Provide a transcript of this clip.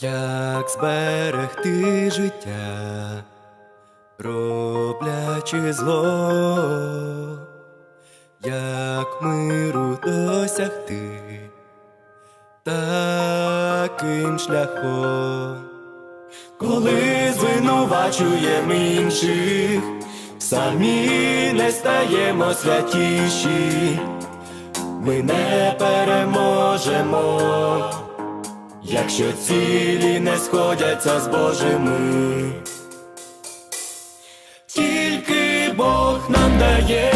Як зберегти життя, роблячи зло, як миру досягти? Таким шляхом, коли звинувачуємо інших, самі не стаємо святіші, ми не переможемо. Якщо цілі не сходяться з Божими, тільки Бог нам дає